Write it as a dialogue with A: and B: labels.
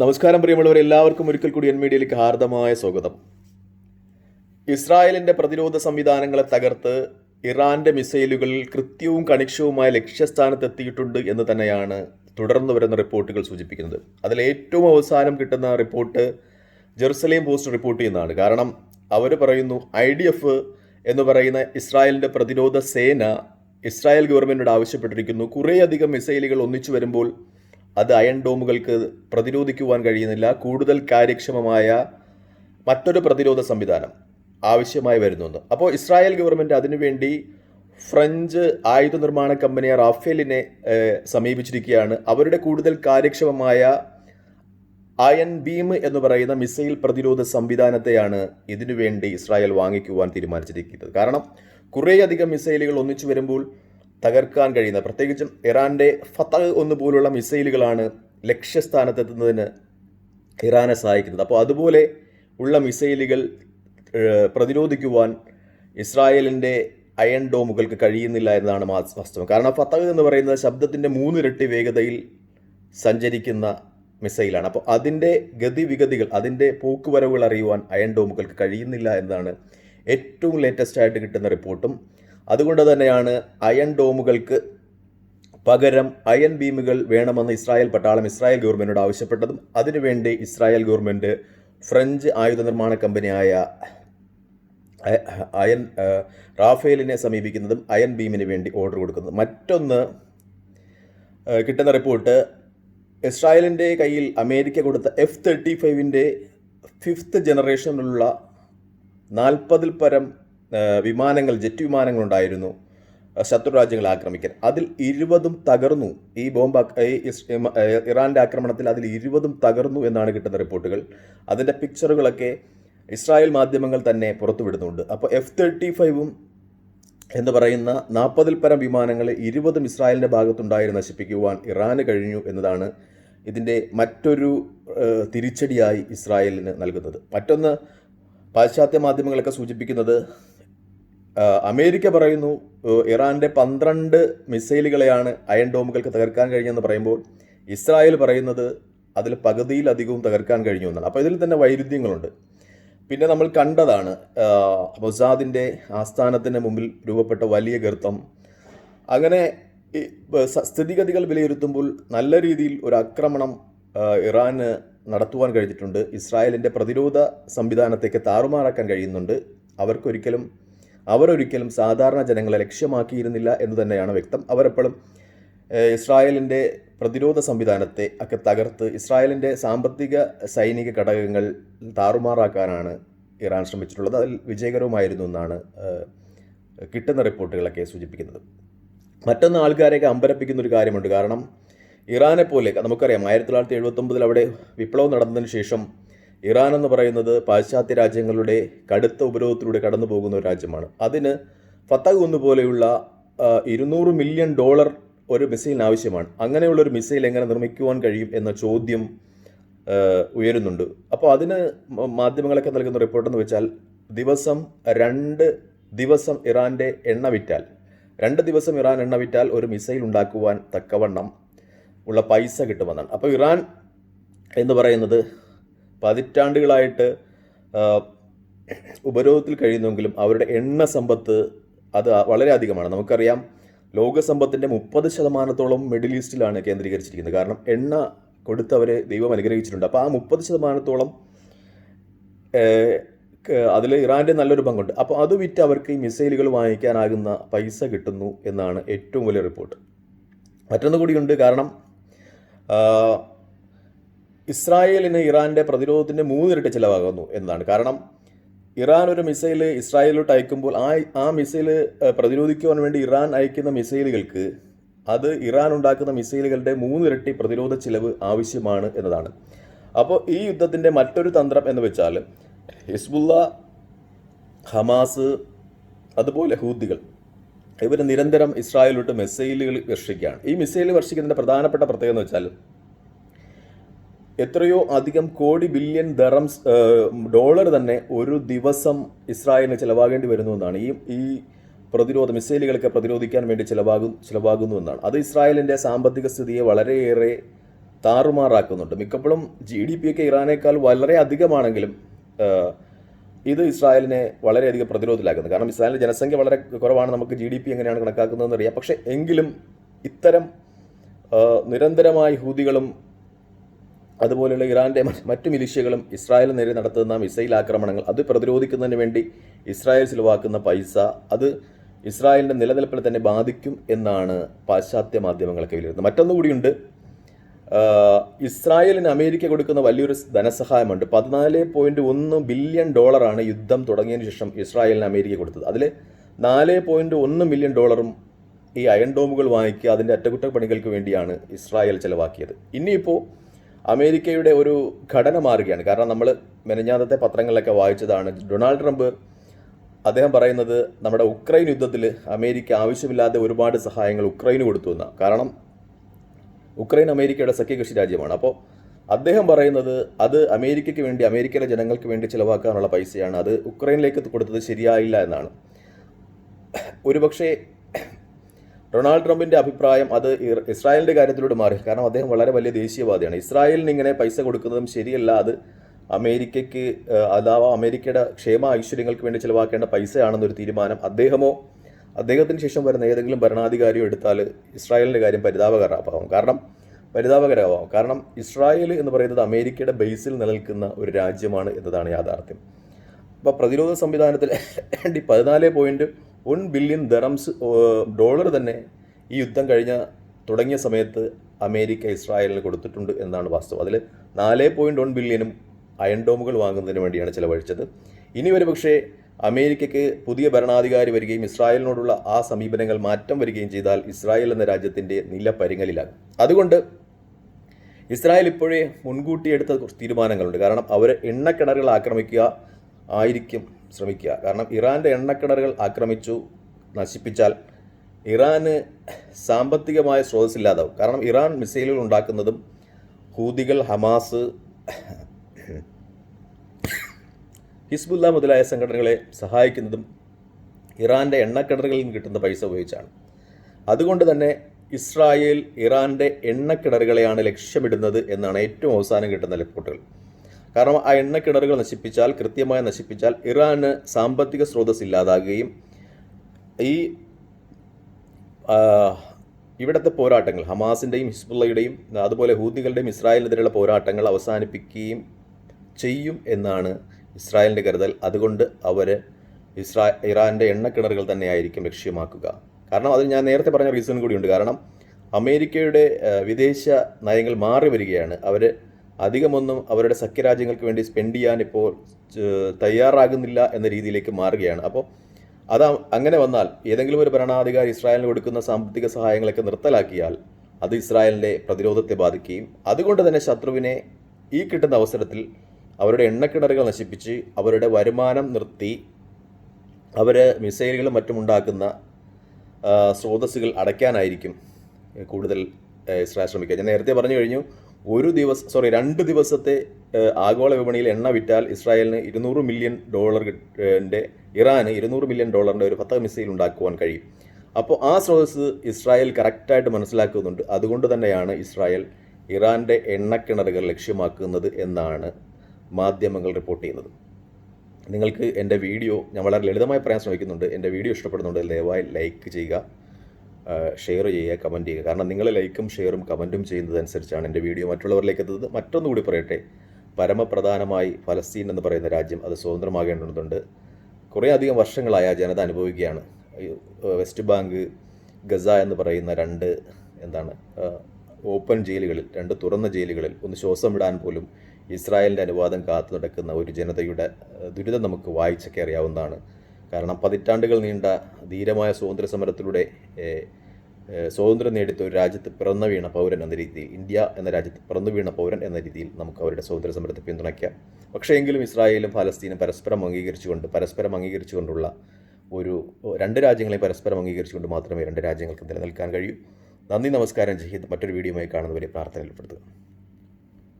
A: നമസ്കാരം പ്രിയമുള്ളവർ എല്ലാവർക്കും ഒരിക്കൽ കൂടി എൻ മീഡിയയിലേക്ക് ഹാർദമായ സ്വാഗതം. ഇസ്രായേലിന്റെ പ്രതിരോധ സംവിധാനങ്ങളെ തകർത്ത് ഇറാന്റെ മിസൈലുകൾ കൃത്യവും കണിക്ഷവുമായ ലക്ഷ്യസ്ഥാനത്ത് എത്തിയിട്ടുണ്ട് എന്ന് തന്നെയാണ് തുടർന്ന് വരുന്ന റിപ്പോർട്ടുകൾ സൂചിപ്പിക്കുന്നത്. അതിൽ ഏറ്റവും അവസാനം കിട്ടുന്ന റിപ്പോർട്ട് ജെറുസലേം പോസ്റ്റ് റിപ്പോർട്ട് ചെയ്യുന്നതാണ്. കാരണം അവർ പറയുന്നു ഐ ഡി എഫ് എന്ന് പറയുന്ന ഇസ്രായേലിന്റെ പ്രതിരോധ സേന ഇസ്രായേൽ ഗവൺമെന്റിനോട് ആവശ്യപ്പെട്ടിരിക്കുന്നു. കുറേയധികം മിസൈലുകൾ ഒന്നിച്ചു വരുമ്പോൾ അത് അയൺ ഡോമുകൾക്ക് പ്രതിരോധിക്കുവാൻ കഴിയുന്നില്ല. കൂടുതൽ കാര്യക്ഷമമായ മറ്റൊരു പ്രതിരോധ സംവിധാനം ആവശ്യമായി വരുന്നുണ്ട്. അപ്പോൾ ഇസ്രായേൽ ഗവൺമെന്റ് അതിനുവേണ്ടി ഫ്രഞ്ച് ആയുധ നിർമ്മാണ കമ്പനിയായ റാഫേലിനെ സമീപിച്ചിരിക്കുകയാണ്. അവരുടെ കൂടുതൽ കാര്യക്ഷമമായ അയൺ ബീം എന്ന് പറയുന്ന മിസൈൽ പ്രതിരോധ സംവിധാനത്തെയാണ് ഇതിനുവേണ്ടി ഇസ്രായേൽ വാങ്ങിക്കുവാൻ തീരുമാനിച്ചിരിക്കുന്നത്. കാരണം കുറേയധികം മിസൈലുകൾ ഒന്നിച്ചു വരുമ്പോൾ തകർക്കാൻ കഴിയുന്ന പ്രത്യേകിച്ചും ഇറാന്റെ ഫത്തഹ് ഒന്ന് പോലുള്ള മിസൈലുകളാണ് ലക്ഷ്യസ്ഥാനത്തെത്തുന്നതിന് ഇറാനെ സഹായിക്കുന്നത്. അപ്പോൾ അതുപോലെ ഉള്ള മിസൈലുകൾ പ്രതിരോധിക്കുവാൻ ഇസ്രായേലിന്റെ അയൺ ഡോമുകൾക്ക് കഴിയുന്നില്ല എന്നതാണ് വാസ്തവം. കാരണം ഫത്തഹ് എന്ന് പറയുന്നത് ശബ്ദത്തിന്റെ മൂന്നിരട്ടി വേഗതയിൽ സഞ്ചരിക്കുന്ന മിസൈലാണ്. അപ്പോൾ അതിന്റെ ഗതിവിഗതികൾ അതിന്റെ പോക്കുവരവുകൾ അറിയുവാൻ അയൺ ഡോമുകൾക്ക് കഴിയുന്നില്ല എന്നതാണ് ഏറ്റവും ലേറ്റസ്റ്റ് ആയിട്ട് കിട്ടുന്ന റിപ്പോർട്ടും. അതുകൊണ്ട് തന്നെയാണ് അയൺ ഡോമുകൾക്ക് പകരം അയൺ ബീമുകൾ വേണമെന്ന് ഇസ്രായേൽ പട്ടാളം ഇസ്രായേൽ ഗവൺമെന്റോട് ആവശ്യപ്പെട്ടതും അതിനുവേണ്ടി ഇസ്രായേൽ ഗവൺമെന്റ് ഫ്രഞ്ച് ആയുധ നിർമ്മാണ കമ്പനിയായ അയ- അയൺ റാഫേലിനെ സമീപിക്കുന്നതും അയൺ ബീമിന് വേണ്ടി ഓർഡർ കൊടുക്കുന്നതും. മറ്റൊന്ന് കിട്ടുന്ന റിപ്പോർട്ട് ഇസ്രായേലിന്റെ കയ്യിൽ അമേരിക്ക കൊടുത്ത എഫ് തേർട്ടി ഫൈവിന്റെ ഫിഫ്ത്ത് ജനറേഷനിലുള്ള നാൽപ്പതിൽ പരം വിമാനങ്ങൾ ജെറ്റ് വിമാനങ്ങളുണ്ടായിരുന്നു. ശത്രു രാജ്യങ്ങളെ ആക്രമിക്കാൻ. അതിൽ ഇരുപതും തകർന്നു. ഈ ബോംബ് ഇറാന്റെ ആക്രമണത്തിൽ അതിൽ ഇരുപതും തകർന്നു എന്നാണ് കിട്ടുന്ന റിപ്പോർട്ടുകൾ. അതിന്റെ പിക്ചറുകളൊക്കെ ഇസ്രായേൽ മാധ്യമങ്ങൾ തന്നെ പുറത്തുവിടുന്നുണ്ട്. അപ്പോൾ എഫ് തേർട്ടി ഫൈവും എന്ന് പറയുന്ന നാൽപ്പതിൽ പരം വിമാനങ്ങൾ ഇരുപതും ഇസ്രായേലിന്റെ ഭാഗത്തുണ്ടായി നശിപ്പിക്കുവാൻ ഇറാന് കഴിഞ്ഞു എന്നതാണ് ഇതിന്റെ മറ്റൊരു തിരിച്ചടിയായി ഇസ്രായേലിന് നൽകുന്നത്. മറ്റൊന്ന് പാശ്ചാത്യ മാധ്യമങ്ങളൊക്കെ സൂചിപ്പിക്കുന്നത് അമേരിക്ക പറയുന്നു ഇറാന്റെ പന്ത്രണ്ട് മിസൈലുകളെയാണ് അയൺ ഡോമുകൾക്ക് തകർക്കാൻ കഴിഞ്ഞെന്ന് പറയുമ്പോൾ ഇസ്രായേൽ പറയുന്നത് അതിൽ പകുതിയിലധികവും തകർക്കാൻ കഴിഞ്ഞു എന്നാണ്. അപ്പോൾ ഇതിൽ തന്നെ വൈരുദ്ധ്യങ്ങളുണ്ട്. പിന്നെ നമ്മൾ കണ്ടതാണ് മൊസാദിന്റെ ആസ്ഥാനത്തിന് മുമ്പിൽ രൂപപ്പെട്ട വലിയ ഗർത്തം. അങ്ങനെ സ്ഥിതിഗതികൾ വിലയിരുത്തുമ്പോൾ നല്ല രീതിയിൽ ഒരു ആക്രമണം ഇറാന് നടത്തുവാൻ കഴിഞ്ഞിട്ടുണ്ട്. ഇസ്രായേലിന്റെ പ്രതിരോധ സംവിധാനത്തേക്ക് താറുമാറാക്കാൻ കഴിയുന്നുണ്ട്. അവർക്കൊരിക്കലും അവരൊരിക്കലും സാധാരണ ജനങ്ങളെ ലക്ഷ്യമാക്കിയിരുന്നില്ല എന്ന് തന്നെയാണ് വ്യക്തം. അവരെപ്പോഴും ഇസ്രായേലിന്റെ പ്രതിരോധ സംവിധാനത്തെ ഒക്കെ തകർത്ത് ഇസ്രായേലിന്റെ സാമ്പത്തിക സൈനിക ഘടകങ്ങൾ താറുമാറാക്കാനാണ് ഇറാൻ ശ്രമിച്ചിട്ടുള്ളത്. അതിൽ വിജയകരവുമായിരുന്നു എന്നാണ് കിട്ടുന്ന റിപ്പോർട്ടുകളൊക്കെ സൂചിപ്പിക്കുന്നത്. മറ്റൊന്ന് ആൾക്കാരെയൊക്കെ അമ്പരപ്പിക്കുന്ന ഒരു കാര്യമുണ്ട്. കാരണം ഇറാനെ പോലെ നമുക്കറിയാം ആയിരത്തി തൊള്ളായിരത്തി എഴുപത്തൊമ്പതിൽ അവിടെ വിപ്ലവം നടന്നതിന് ശേഷം ഇറാൻ എന്ന് പറയുന്നത് പാശ്ചാത്യ രാജ്യങ്ങളുടെ കടുത്ത ഉപരോധത്തിലൂടെ കടന്നു പോകുന്ന ഒരു രാജ്യമാണ്. അതിന് ഫത്തഹ് ഒന്ന് പോലെയുള്ള ഇരുന്നൂറ് മില്യൺ ഡോളർ ഒരു മിസൈലിന് ആവശ്യമാണ്. അങ്ങനെയുള്ള ഒരു മിസൈൽ എങ്ങനെ നിർമ്മിക്കുവാൻ കഴിയും എന്ന ചോദ്യം ഉയരുന്നുണ്ട്. അപ്പോൾ അതിന് മാധ്യമങ്ങളൊക്കെ നൽകുന്ന റിപ്പോർട്ടെന്ന് വെച്ചാൽ ദിവസം രണ്ട് ദിവസം ഇറാന്റെ എണ്ണ വിറ്റാൽ രണ്ട് ദിവസം ഇറാൻ എണ്ണ വിറ്റാൽ ഒരു മിസൈൽ ഉണ്ടാക്കുവാൻ തക്കവണ്ണം ഉള്ള പൈസ കിട്ടുമെന്നാണ്. അപ്പോൾ ഇറാൻ എന്ന് പറയുന്നത് പതിറ്റാണ്ടുകളായിട്ട് ഉപരോധത്തിൽ കഴിയുന്നെങ്കിലും അവരുടെ എണ്ണ സമ്പത്ത് അത് വളരെയധികമാണ് നമുക്കറിയാം ലോകസമ്പത്തിന്റെ മുപ്പത് ശതമാനത്തോളം മിഡിൽ ഈസ്റ്റിലാണ് കേന്ദ്രീകരിച്ചിരിക്കുന്നത്. കാരണം എണ്ണ കൊടുത്തവരെ ദൈവം അനുഗ്രഹിച്ചിട്ടുണ്ട്. അപ്പോൾ ആ മുപ്പത് ശതമാനത്തോളം അതിൽ ഇറാന്റെ നല്ലൊരു പങ്കുണ്ട്. അപ്പോൾ അത് വിറ്റ് അവർക്ക് ഈ മിസൈലുകൾ വാങ്ങിക്കാനാകുന്ന പൈസ കിട്ടുന്നു എന്നാണ് ഏറ്റവും വലിയ റിപ്പോർട്ട്. മറ്റൊന്ന് കൂടിയുണ്ട്. കാരണം ഇസ്രായേലിന് ഇറാന്റെ പ്രതിരോധത്തിന്റെ മൂന്നിരട്ടി ചിലവാകുന്നു എന്നതാണ് കാരണം ഇറാൻ ഒരു മിസൈൽ ഇസ്രായേലിലോട്ട് അയക്കുമ്പോൾ ആ ആ മിസൈൽ പ്രതിരോധിക്കുവാൻ വേണ്ടി ഇറാൻ അയക്കുന്ന മിസൈലുകൾക്ക് അത് ഇറാൻ ഉണ്ടാക്കുന്ന മിസൈലുകളുടെ മൂന്നിരട്ടി പ്രതിരോധ ചിലവ് ആവശ്യമാണ് എന്നതാണ്. അപ്പോൾ ഈ യുദ്ധത്തിന്റെ മറ്റൊരു തന്ത്രം എന്ന് വെച്ചാൽ ഹിസ്ബുള്ള ഹമാസ് അതുപോലെ ഹൂദികൾ ഇവർ നിരന്തരം ഇസ്രായേലിലോട്ട് മിസൈലുകൾ വർഷിക്കുകയാണ്. ഈ മിസൈൽ വർഷിക്കുന്നതിന്റെ പ്രധാനപ്പെട്ട പ്രത്യേകത എന്ന് വെച്ചാൽ എത്രയോ അധികം കോടി ബില്യൺ ദറംസ് ഡോളർ തന്നെ ഒരു ദിവസം ഇസ്രായേലിന് ചിലവാകേണ്ടി വരുന്നു എന്നാണ്. ഈ ഈ പ്രതിരോധ മിസൈലുകളൊക്കെ പ്രതിരോധിക്കാൻ വേണ്ടി ചിലവാകും ചിലവാകുന്നു എന്നാണ്. അത് ഇസ്രായേലിന്റെ സാമ്പത്തിക സ്ഥിതിയെ വളരെയേറെ താറുമാറാക്കുന്നുണ്ട്. മിക്കപ്പോഴും ജി ഡി പി ഒക്കെ ഇറാനേക്കാൾ വളരെ അധികമാണെങ്കിലും ഇത് ഇസ്രായേലിനെ വളരെയധികം പ്രതിരോധത്തിലാക്കുന്നു. കാരണം ഇസ്രായേലിന്റെ ജനസംഖ്യ വളരെ കുറവാണ്. നമുക്ക് ജി ഡി പി എങ്ങനെയാണ് കണക്കാക്കുന്നതെന്ന് അറിയാം. പക്ഷേ എങ്കിലും ഇത്തരം നിരന്തരമായി ഹൂതികളും അതുപോലെയുള്ള ഇറാന്റെ മറ്റു മിലിഷ്യകളും ഇസ്രായേൽ നേരെ നടത്തുന്ന മിസൈൽ ആക്രമണങ്ങൾ അത് പ്രതിരോധിക്കുന്നതിന് വേണ്ടി ഇസ്രായേൽ ചിലവാക്കുന്ന പൈസ അത് ഇസ്രായേലിന്റെ നിലനിൽപ്പിനെ തന്നെ ബാധിക്കും എന്നാണ് പാശ്ചാത്യ മാധ്യമങ്ങളൊക്കെ വിലയിരുത്തുന്നത്. മറ്റൊന്നു കൂടിയുണ്ട് ഇസ്രായേലിന് അമേരിക്ക കൊടുക്കുന്ന വലിയൊരു ധനസഹായമുണ്ട്. പതിനാല് പോയിന്റ് ഒന്ന് ബില്യൺ ഡോളറാണ് യുദ്ധം തുടങ്ങിയതിന് ശേഷം ഇസ്രായേലിന് അമേരിക്ക കൊടുത്തത്. അതിൽ നാല് പോയിന്റ് ഒന്ന് മില്യൺ ഡോളറും ഈ അയൺ ഡോമുകൾ വാങ്ങിക്കുക അതിന്റെ അറ്റകുറ്റപ്പണികൾക്ക് വേണ്ടിയാണ് ഇസ്രായേൽ ചെലവാക്കിയത്. ഇനിയിപ്പോൾ അമേരിക്കയുടെ ഒരു ഘടന മാറുകയാണ്. കാരണം നമ്മൾ മെനഞ്ഞാന്നത്തെ പത്രങ്ങളിലൊക്കെ വായിച്ചതാണ്. ഡൊണാൾഡ് ട്രംപ് അദ്ദേഹം പറയുന്നത് നമ്മുടെ ഉക്രൈൻ യുദ്ധത്തിൽ അമേരിക്ക ആവശ്യമില്ലാതെ ഒരുപാട് സഹായങ്ങൾ ഉക്രൈന് കൊടുത്തു എന്നാണ് കാരണം ഉക്രൈൻ അമേരിക്കയുടെ സഖ്യകക്ഷി രാജ്യമാണ്. അപ്പോൾ അദ്ദേഹം പറയുന്നത് അത് അമേരിക്കയ്ക്ക് വേണ്ടി അമേരിക്കയിലെ ജനങ്ങൾക്ക് വേണ്ടി ചിലവാക്കാനുള്ള പൈസയാണ്. അത് ഉക്രൈനിലേക്ക് കൊടുത്തത് ശരിയായില്ല എന്നാണ്. ഒരുപക്ഷെ ഡൊണാൾഡ് ട്രംപിന്റെ അഭിപ്രായം അത് ഇസ്രായേലിന്റെ കാര്യത്തിലൂടെ മാറി. കാരണം അദ്ദേഹം വളരെ വലിയ ദേശീയവാദിയാണ്. ഇസ്രായേലിന് ഇങ്ങനെ പൈസ കൊടുക്കുന്നതും ശരിയല്ല. അത് അമേരിക്കയ്ക്ക് അഥവാ അമേരിക്കയുടെ ക്ഷേമ ഐശ്വര്യങ്ങൾക്ക് വേണ്ടി ചിലവാക്കേണ്ട പൈസയാണെന്നൊരു തീരുമാനം അദ്ദേഹമോ അദ്ദേഹത്തിന് ശേഷം വരുന്ന ഏതെങ്കിലും ഭരണാധികാരിയോ എടുത്താൽ ഇസ്രായേലിന്റെ കാര്യം പരിതാപകരമാവും കാരണം പരിതാപകരമാവും കാരണം ഇസ്രായേൽ എന്ന് പറയുന്നത് അമേരിക്കയുടെ ബേസിൽ നിലനിൽക്കുന്ന ഒരു രാജ്യമാണ് എന്നതാണ് യാഥാർത്ഥ്യം. അപ്പോൾ പ്രതിരോധ സംവിധാനത്തിൽ പതിനാല് point one billion dirhams dollar തന്നെ ഈ യുദ്ധം കഴിഞ്ഞ തുടങ്ങിയ സമയത്ത് അമേരിക്ക ഇസ്രായേലിന് കൊടുത്തിട്ടുണ്ട് എന്നാണ് വാസ്തവം. അതിൽ നാല് പോയിന്റ് വൺ ബില്യനും അയൺ ഡോമുകൾ വാങ്ങുന്നതിന് വേണ്ടിയാണ് ചിലവഴിച്ചത്. ഇനി ഒരു പക്ഷേ അമേരിക്കയ്ക്ക് പുതിയ ഭരണാധികാരി വരികയും ഇസ്രായേലിനോടുള്ള ആ സമീപനങ്ങൾ മാറ്റം വരികയും ചെയ്താൽ ഇസ്രായേൽ എന്ന രാജ്യത്തിന്റെ നില പരിങ്ങലിലാകും അതുകൊണ്ട് ഇസ്രായേൽ ഇപ്പോഴേ മുൻകൂട്ടി എടുത്ത കുറച്ച് തീരുമാനങ്ങളുണ്ട്. കാരണം അവരെ എണ്ണക്കിണറുകൾ ആക്രമിക്കുക ആയിരിക്കും ശ്രമിക്കുക. കാരണം ഇറാന്റെ എണ്ണക്കിണറുകൾ ആക്രമിച്ചു നശിപ്പിച്ചാൽ ഇറാന് സാമ്പത്തികമായ സ്രോതസ്സില്ലാതാവും. കാരണം ഇറാൻ മിസൈലുകൾ ഉണ്ടാക്കുന്നതും ഹൂതികൾ ഹമാസ് ഹിസ്ബുല്ല മുതലായ സംഘടനകളെ സഹായിക്കുന്നതും ഇറാന്റെ എണ്ണക്കിണറുകളിൽ നിന്ന് കിട്ടുന്ന പൈസ ഉപയോഗിച്ചാണ്. അതുകൊണ്ട് തന്നെ ഇസ്രായേൽ ഇറാന്റെ എണ്ണക്കിണറുകളെയാണ് ലക്ഷ്യമിടുന്നത് എന്നാണ് ഏറ്റവും അവസാനം കിട്ടുന്ന റിപ്പോർട്ടുകൾ. കാരണം ആ എണ്ണക്കിണറുകൾ നശിപ്പിച്ചാൽ കൃത്യമായി നശിപ്പിച്ചാൽ ഇറാന് സാമ്പത്തിക സ്രോതസ് ഇല്ലാതാകുകയും ഈ ഇവിടുത്തെ പോരാട്ടങ്ങൾ ഹമാസിന്റെയും ഹിസ്ബുള്ളയുടെയും അതുപോലെ ഹൂദികളുടെയും ഇസ്രായേലിനെതിരെയുള്ള പോരാട്ടങ്ങൾ അവസാനിപ്പിക്കുകയും ചെയ്യും എന്നാണ് ഇസ്രായേലിന്റെ കരുതൽ. അതുകൊണ്ട് അവർ ഇസ്രാ ഇറാന്റെ എണ്ണക്കിണറുകൾ തന്നെയായിരിക്കും ലക്ഷ്യമാക്കുക. കാരണം അത് ഞാൻ നേരത്തെ പറഞ്ഞ റീസൺ കൂടിയുണ്ട് കാരണം അമേരിക്കയുടെ വിദേശ നയങ്ങൾ മാറി വരികയാണ്. അവർ അധികമൊന്നും അവരുടെ സഖ്യരാജ്യങ്ങൾക്ക് വേണ്ടി സ്പെൻഡ് ചെയ്യാൻ ഇപ്പോൾ തയ്യാറാകുന്നില്ല എന്ന രീതിയിലേക്ക് മാറുകയാണ്. അപ്പോൾ അത് അങ്ങനെ വന്നാൽ ഏതെങ്കിലും ഒരു ഭരണാധികാരി ഇസ്രായേലിന് കൊടുക്കുന്ന സാമ്പത്തിക സഹായങ്ങളൊക്കെ നിർത്തലാക്കിയാൽ അത് ഇസ്രായേലിന്റെ പ്രതിരോധത്തെ ബാധിക്കുകയും അതുകൊണ്ട് തന്നെ ശത്രുവിനെ ഈ കിട്ടുന്ന അവസരത്തിൽ അവരുടെ എണ്ണക്കിണറുകൾ നശിപ്പിച്ച് അവരുടെ വരുമാനം നിർത്തി അവർ മിസൈലുകളും മറ്റും ഉണ്ടാക്കുന്ന ആ, സ്രോതസ്സുകൾ അടയ്ക്കാനായിരിക്കും കൂടുതൽ ഇസ്രായേൽ ശ്രമിക്കുക. ഞാൻ നേരത്തെ പറഞ്ഞു കഴിഞ്ഞു ഒരു ദിവസം സോറി രണ്ട് ദിവസത്തെ ആഗോള വിപണിയിൽ എണ്ണ വിറ്റാൽ ഇസ്രായേലിന് ഇരുന്നൂറ് മില്യൺ ഡോളറിന്റെ ഇറാന് ഇരുന്നൂറ് മില്യൺ ഡോളറിന്റെ ഒരു പത്ത് മിസൈൽ ഉണ്ടാക്കുവാൻ കഴിയും. അപ്പോൾ ആ സ്രോതസ് ഇസ്രായേൽ കറക്റ്റായിട്ട് മനസ്സിലാക്കുന്നുണ്ട്. അതുകൊണ്ട് തന്നെയാണ് ഇസ്രായേൽ ഇറാന്റെ എണ്ണക്കിണറുകൾ ലക്ഷ്യമാക്കുന്നത് എന്നാണ് മാധ്യമങ്ങൾ റിപ്പോർട്ട് ചെയ്യുന്നത്. നിങ്ങൾക്ക് എന്റെ വീഡിയോ ഞാൻ വളരെ ലളിതമായി പറയാൻ ശ്രമിക്കുന്നുണ്ട്. എന്റെ വീഡിയോ ഇഷ്ടപ്പെടുന്നുണ്ട് ദയവായി ലൈക്ക് ചെയ്യുക. ഷെയർ ചെയ്യുക കമന്റ് ചെയ്യുക. കാരണം നിങ്ങൾ ലൈക്കും ഷെയറും കമന്റും ചെയ്യുന്നതനുസരിച്ചാണ് എന്റെ വീഡിയോ മറ്റുള്ളവരിലേക്ക് എത്തുന്നത്. മറ്റൊന്നുകൂടി പറയട്ടെ. പരമപ്രധാനമായി ഫലസ്തീൻ എന്ന് പറയുന്ന രാജ്യം അത് സ്വതന്ത്രമാകേണ്ടതുണ്ട്. കുറേ അധികം വർഷങ്ങളായി ജനത അനുഭവിക്കുകയാണ്. വെസ്റ്റ് ബാങ്ക് ഗസ എന്ന് പറയുന്ന രണ്ട് എന്താണ് ഓപ്പൺ ജയിലുകളിൽ രണ്ട് തുറന്ന ജയിലുകളിൽ ഒന്ന് ശ്വാസം വിടാൻ പോലും ഇസ്രായേലിന്റെ അനുവാദം കാത്തു നടക്കുന്ന ഒരു ജനതയുടെ ദുരിതം നമുക്ക് വായിച്ചൊക്കെ അറിയാവുന്നതാണ്. കാരണം പതിറ്റാണ്ടുകൾ നീണ്ട ധീരമായ സ്വാതന്ത്ര്യ സമരത്തിലൂടെ സ്വാതന്ത്ര്യം നേടിത്ത ഒരു രാജ്യത്ത് പിറന്നു വീണ പൗരൻ എന്ന രീതിയിൽ ഇന്ത്യ എന്ന രാജ്യത്ത് പിറന്നു വീണ പൗരൻ എന്ന രീതിയിൽ നമുക്ക് അവരുടെ സ്വാതന്ത്ര്യ സമരത്തെ പിന്തുണയ്ക്കാം. പക്ഷേ എങ്കിലും ഇസ്രായേലും ഫലസ്തീനും പരസ്പരം അംഗീകരിച്ചുകൊണ്ട് പരസ്പരം അംഗീകരിച്ചുകൊണ്ടുള്ള ഒരു രണ്ട് രാജ്യങ്ങളെ പരസ്പരം അംഗീകരിച്ചുകൊണ്ട് മാത്രമേ രണ്ട് രാജ്യങ്ങൾക്ക് നിലനിൽക്കാൻ കഴിയൂ. നന്ദി നമസ്കാരം ജഹീദ് മറ്റൊരു വീഡിയോയുമായി കാണുന്നവരെ പ്രാർത്ഥനയിൽപ്പെടുത്തുക.